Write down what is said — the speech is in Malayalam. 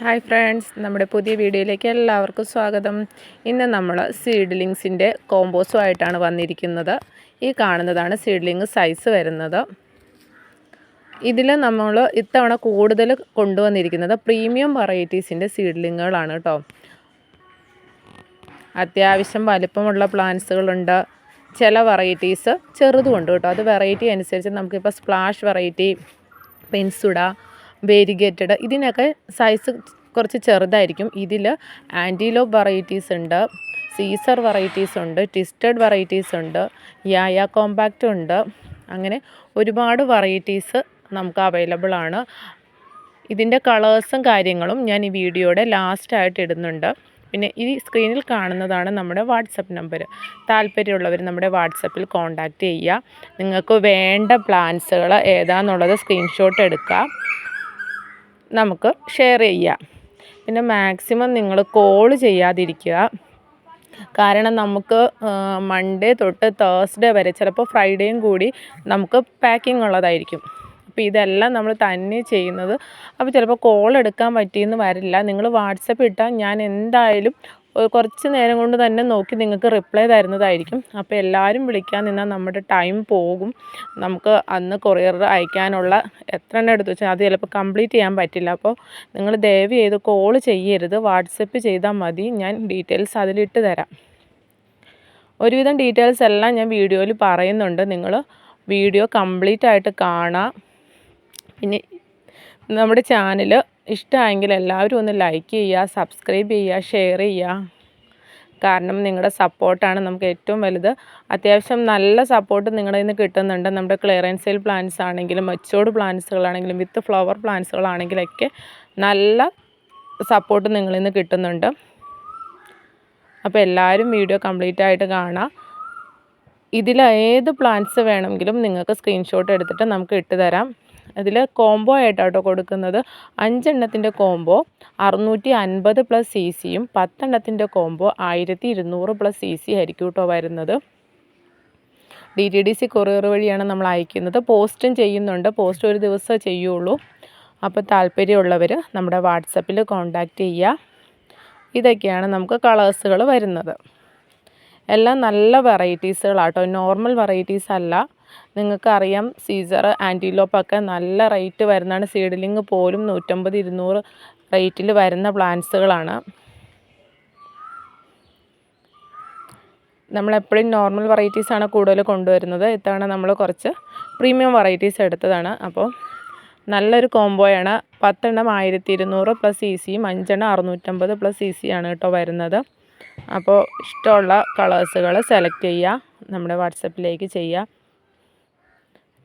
ഹായ് ഫ്രണ്ട്സ് നമ്മുടെ പുതിയ വീഡിയോയിലേക്ക് എല്ലാവർക്കും സ്വാഗതം. ഇന്ന് നമ്മൾ സീഡ്ലിങ്സിന്റെ കോമ്പോസുമായിട്ടാണ് വന്നിരിക്കുന്നത്. ഈ കാണുന്നതാണ് സീഡ്ലിങ് സൈസ് വരുന്നത്. ഇതിൽ നമ്മൾ ഇത്തവണ കൂടുതൽ കൊണ്ടുവന്നിരിക്കുന്നത് പ്രീമിയം വെറൈറ്റീസിന്റെ സീഡ്ലിങ്ങുകളാണ് കേട്ടോ. അത്യാവശ്യം വലിപ്പമുള്ള പ്ലാന്റ്സുകളുണ്ട്. ചില വെറൈറ്റീസ് ചെറുതുമുണ്ട് കേട്ടോ. അത് വെറൈറ്റി അനുസരിച്ച് നമുക്കിപ്പോൾ സ്പ്ലാഷ് വെറൈറ്റി പെൻസുഡ വേരിഗേറ്റഡ് ഇതിനൊക്കെ സൈസ് കുറച്ച് ചെറുതായിരിക്കും. ഇതിൽ ആന്റിലോപ്പ് വെറൈറ്റീസ് ഉണ്ട് സീസർ വെറൈറ്റീസ് ഉണ്ട് ട്വിസ്റ്റഡ് വെറൈറ്റീസ് ഉണ്ട് യായ കോമ്പാക്റ്റ് ഉണ്ട്. അങ്ങനെ ഒരുപാട് വെറൈറ്റീസ് നമുക്ക് അവൈലബിൾ ആണ്. ഇതിന്റെ കളേഴ്സും കാര്യങ്ങളും ഞാൻ ഈ വീഡിയോയുടെ ലാസ്റ്റായിട്ട് ഇടുന്നുണ്ട്. പിന്നെ ഈ സ്ക്രീനിൽ കാണുന്നതാണ് നമ്മുടെ വാട്സപ്പ് നമ്പർ താല്പര്യമുള്ളവർ നമ്മുടെ വാട്സപ്പിൽ കോൺടാക്റ്റ് ചെയ്യുക. നിങ്ങൾക്ക് വേണ്ട പ്ലാൻസുകൾ ഏതാന്നുള്ളത് സ്ക്രീൻഷോട്ട് എടുക്കുക. നമുക്ക് ഷെയർ ചെയ്യാം. പിന്നെ മാക്സിമം നിങ്ങൾ കോൾ ചെയ്യാതിരിക്കുക. കാരണം നമുക്ക് മൺഡേ തൊട്ട് തേഴ്സ്ഡേ വരെ ചിലപ്പോൾ ഫ്രൈഡേയും കൂടി നമുക്ക് പാക്കിംഗ് ഉള്ളതായിരിക്കും. അപ്പോൾ ഇതെല്ലാം നമ്മൾ തന്നെ ചെയ്യുന്നത്. അപ്പോൾ ചിലപ്പോൾ കോൾ എടുക്കാൻ പറ്റിയെന്ന് വരില്ല. നിങ്ങൾ വാട്സപ്പ് ഇട്ടാൽ ഞാൻ എന്തായാലും കുറച്ച് നേരം കൊണ്ട് തന്നെ നോക്കി നിങ്ങൾക്ക് റിപ്ലൈ തരുന്നതായിരിക്കും. അപ്പോൾ എല്ലാവരും വിളിക്കാൻ നിന്നാൽ നമ്മുടെ ടൈം പോകും. നമുക്ക് അന്ന് കൊറിയർ അയക്കാനുള്ള എത്ര എണ്ണം എടുത്തു വെച്ചാൽ അത് ചിലപ്പോൾ കംപ്ലീറ്റ് ചെയ്യാൻ പറ്റില്ല. അപ്പോൾ നിങ്ങൾ ദയവ് ചെയ്ത് കോൾ ചെയ്യരുത്. വാട്സപ്പ് ചെയ്താൽ മതി. ഞാൻ ഡീറ്റെയിൽസ് അതിലിട്ട് തരാം. ഒരുവിധം ഡീറ്റെയിൽസ് എല്ലാം ഞാൻ വീഡിയോയിൽ പറയുന്നുണ്ട്. നിങ്ങൾ വീഡിയോ കംപ്ലീറ്റ് ആയിട്ട് കാണാം. പിന്നെ നമ്മുടെ ചാനൽ ഇഷ്ടമായെങ്കിൽ എല്ലാവരും ഒന്ന് ലൈക്ക് ചെയ്യുക സബ്സ്ക്രൈബ് ചെയ്യുക ഷെയർ ചെയ്യുക. കാരണം നിങ്ങളുടെ സപ്പോർട്ടാണ് നമുക്ക് ഏറ്റവും വലുത്. അത്യാവശ്യം നല്ല സപ്പോർട്ട് നിങ്ങളുടെ നിന്ന് കിട്ടുന്നുണ്ട്. നമ്മുടെ ക്ലിയറൻസ് സെയിൽ പ്ലാന്റ്സ് ആണെങ്കിലും മെച്ചോർഡ് പ്ലാന്റ്സുകളാണെങ്കിലും വിത്ത് ഫ്ലവർ പ്ലാന്റ്സുകളാണെങ്കിലൊക്കെ നല്ല സപ്പോർട്ട് നിങ്ങളിൽ നിന്ന് കിട്ടുന്നുണ്ട്. അപ്പോൾ എല്ലാവരും വീഡിയോ കംപ്ലീറ്റ് ആയിട്ട് കാണാം. ഇതിൽ ഏത് പ്ലാന്റ്സ് വേണമെങ്കിലും നിങ്ങൾക്ക് സ്ക്രീൻഷോട്ട് എടുത്തിട്ട് നമുക്ക് ഇട്ട് തരാം. അതിൽ കോംബോ ആയിട്ടാട്ടോ കൊടുക്കുന്നത്. അഞ്ചെണ്ണത്തിന്റെ കോംബോ അറുന്നൂറ്റി അൻപത് പ്ലസ് സി സിയും പത്തെണ്ണത്തിന്റെ കോംബോ ആയിരത്തി ഇരുന്നൂറ് പ്ലസ് സി സി ആയിരിക്കും കേട്ടോ വരുന്നത്. D T D C courier വഴിയാണ് നമ്മൾ അയക്കുന്നത്. പോസ്റ്റും ചെയ്യുന്നുണ്ട്. പോസ്റ്റ് ഒരു ദിവസം ചെയ്യുള്ളൂ. അപ്പോൾ താല്പര്യമുള്ളവർ നമ്മുടെ വാട്സപ്പിൽ കോൺടാക്റ്റ് ചെയ്യുക ഇതൊക്കെയാണ് നമുക്ക് കളേഴ്സുകൾ വരുന്നത്. എല്ലാം നല്ല വെറൈറ്റീസുകളാട്ടോ നോർമൽ വെറൈറ്റീസ് അല്ല. നിങ്ങൾക്കറിയാം സീസർ ആന്റിലോപ്പൊക്കെ നല്ല റേറ്റ് വരുന്നതാണ്. സീഡ്ലിങ് പോലും നൂറ്റമ്പത് ഇരുന്നൂറ് റേറ്റിൽ വരുന്ന പ്ലാന്റ്സുകളാണ് നമ്മളെപ്പോഴും നോർമൽ വെറൈറ്റീസാണ് കൂടുതൽ കൊണ്ടുവരുന്നത്. ഇത്തവണ നമ്മൾ കുറച്ച് പ്രീമിയം വെറൈറ്റീസ് എടുത്തതാണ്. അപ്പോൾ നല്ലൊരു കോംബോയാണ് പത്തെണ്ണം ആയിരത്തി ഇരുന്നൂറ് പ്ലസ് സി സിയും അഞ്ചെണ്ണം അറുന്നൂറ്റമ്പത് പ്ലസ് സി സി ആണ് കേട്ടോ വരുന്നത്. അപ്പോൾ ഇഷ്ടമുള്ള കളേഴ്സുകൾ സെലക്ട് ചെയ്യുക. നമ്മുടെ വാട്സപ്പിലേക്ക് ചെയ്യുക.